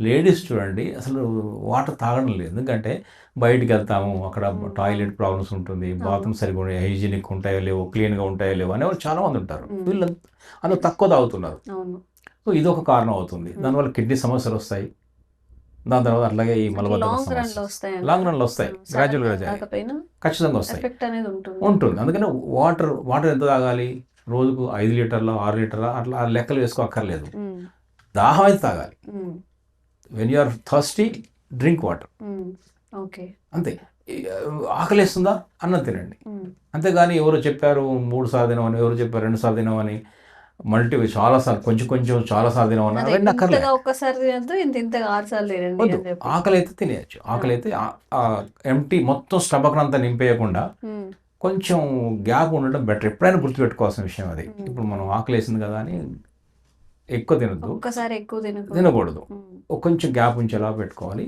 Ladies చూడండి అసలు water తాగడం లేదు. ఎందుకంటే బయటికి వెళ్తాము అక్కడ టాయిలెట్ ప్రాబ్లమ్స్ ఉంటుంది బాత్రూమ్ సరిగ్గా హైజీనిక్ ఉంటాయో లేవో క్లీన్గా ఉంటాయో లేవో అనేవాళ్ళు చాలా మంది ఉంటారు. వీళ్ళు అందులో తక్కువ తాగుతున్నారు. సో ఇది ఒక కారణం అవుతుంది. దానివల్ల కిడ్నీ సమస్యలు వస్తాయి. దాని తర్వాత అట్లాగే ఈ మలబద్ధకం లాంగ్ రన్లో వస్తాయి గ్రాడ్యువల్గా కాకపోయినా ఖచ్చితంగా వస్తాయి. ఉంటుంది. అందుకని వాటర్ వాటర్ ఎంత తాగాలి? రోజుకు ఐదు లీటర్ల ఆరు లీటర్ల? అట్లా లెక్కలు వేసుకో అక్కర్లేదు. దాహం అయితే తాగాలి. When you are thirsty drink water okay అంతే. ఆకలేస్తుందా? అన్నం తినండి. ఉమ్, అంతేగాని ఎవరు చెప్పారు మూడు సార్లు తినమని ఎవరు చెప్పారు రెండు సార్లు తినమని మల్టీ చాలా సార్లు కొంచెం కొంచెం చాలా సార్లు తినమని ఒక్కసారి తినద్దు ఇంత ఇంతగా ఆరు సార్లు తినండి వద్దు. అని చెప్పి. ఆకలి అయితే తినేయచ్చు ఆకలి అయితే ఎంటీ మొత్తం స్టమక్ అంతా నింపేయకుండా ఉమ్, కొంచెం గ్యాప్ ఉండడం బెటర్ ఎప్పుడైనా గుర్తుపెట్టుకోవాల్సిన విషయం అది. Mm. ఇప్పుడు మనం ఆకలి వేసింది కదా అని ఎక్కువ తినద్దు. ఒక్కసారి ఎక్కువ తినకూడదు. కొంచెం గ్యాప్ ఉంచేలా పెట్టుకోవాలి.